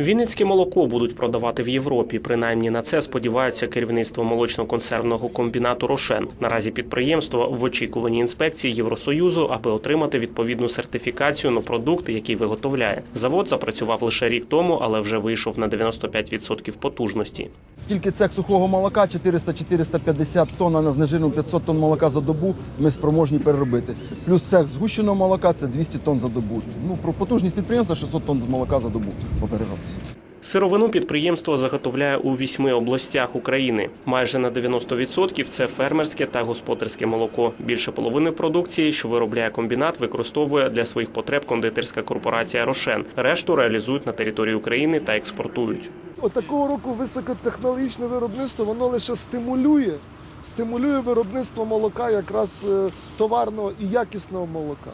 Вінницьке молоко будуть продавати в Європі. Принаймні на це сподіваються керівництво молочно-консервного комбінату Рошен. Наразі підприємство в очікуванні інспекції Євросоюзу, аби отримати відповідну сертифікацію на продукт, який виготовляє. Завод запрацював лише рік тому, але вже вийшов на 95% потужності. Тільки цех сухого молока 400-450 тонн, а на знежирну 500 тонн молока за добу ми спроможні переробити. Плюс цех згущеного молока це 200 тонн за добу. Ну, про потужність підприємства 600 тонн молока за добу по переробці. Сировину підприємство заготовляє у вісьми областях України. Майже на 90% це фермерське та господарське молоко. Більше половини продукції, що виробляє комбінат, використовує для своїх потреб кондитерська корпорація Рошен. Решту реалізують на території України та експортують. От року високотехнологічне виробництво воно лише стимулює, стимулює виробництво молока, якраз е, товарного і якісного молока.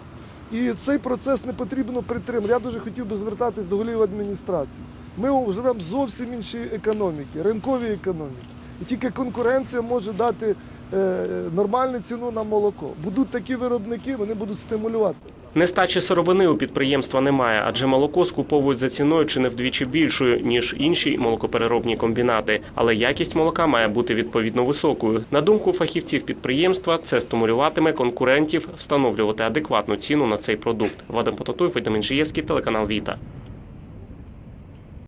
І цей процес не потрібно притримати. Я дуже хотів би звертатись до голів адміністрації. Ми живемо зовсім іншій економіки, ринковій економіці. І тільки конкуренція може дати нормальну ціну на молоко. Будуть такі виробники, вони будуть стимулювати. Нестачі сировини у підприємства немає, адже молоко скуповують за ціною чи не вдвічі більшою ніж інші молокопереробні комбінати. Але якість молока має бути відповідно високою. На думку фахівців підприємства, це стимулюватиме конкурентів встановлювати адекватну ціну на цей продукт. Вадим Потатуй, Вадим Інжиєвський, телеканал Віта.